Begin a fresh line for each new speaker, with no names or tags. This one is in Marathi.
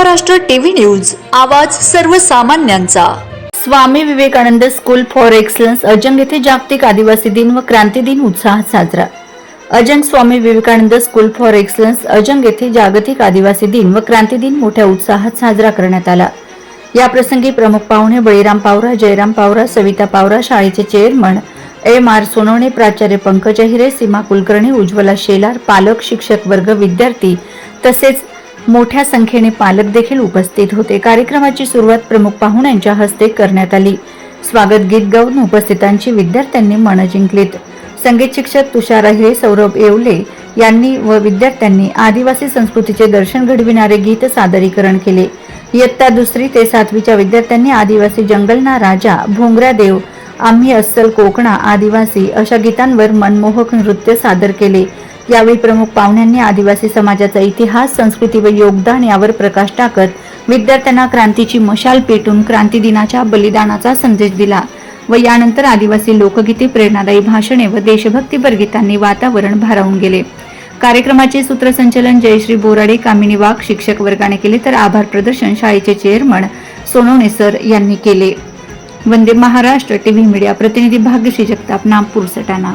महाराष्ट्र टीव्ही न्यूज आवाज सर्वसामान्यांचा.
Swami Vivekananda school for excellence Ajang येथे जागतिक आदिवासी दिन व क्रांती दिन उत्साहात साजरा. Ajang Swami Vivekananda school for excellence Ajang येथे जागतिक आदिवासी दिन व क्रांती दिन मोठ्या उत्साहात साजरा करण्यात आला. या प्रसंगी प्रमुख पाहुणे बळीराम पावरा जयराम पावरा सविता पावरा शाळेचे चेअरमन एम आर सोनवणे प्राचार्य पंकज हिरे सीमा कुलकर्णी उज्ज्वला शेलार पालक शिक्षक वर्ग विद्यार्थी तसेच मोठ्या संख्येने पालक देखील उपस्थित होते. कार्यक्रमाची सुरुवात प्रमुख पाहुण्यांच्या हस्ते करण्यात आली. स्वागत गीत गाऊन उपस्थितांची विद्यार्थ्यांनी मन जिंकलीत. संगीत शिक्षक तुषार अहिरे सौरभ येवले यांनी व विद्यार्थ्यांनी आदिवासी संस्कृतीचे दर्शन घडविणारे गीत सादरीकरण केले. इयत्ता दुसरी ते सातवीच्या विद्यार्थ्यांनी आदिवासी जंगलना राजा भोंगऱ्या देव आम्ही अस्सल कोकणा आदिवासी अशा गीतांवर मनमोहक नृत्य सादर केले. यावेळी प्रमुख पाहुण्यांनी आदिवासी समाजाचा इतिहास संस्कृती व योगदान यावर प्रकाश टाकत विद्यार्थ्यांना क्रांतीची मशाल पेटून क्रांती दिनाच्या बलिदानाचा संदेश दिला व यानंतर आदिवासी लोकगीते प्रेरणादायी भाषणे व देशभक्तीपर गीतांनी वातावरण भारावून गेले. कार्यक्रमाचे सूत्रसंचलन जयश्री बोराडे कामिनी वाघ शिक्षक वर्गाने केले तर आभार प्रदर्शन शाळेचे चेअरमन सोनवणे सर यांनी केले. वंदे महाराष्ट्र टीव्ही मीडिया प्रतिनिधी भाग्यश्री जगताप नागपूर सटाणा.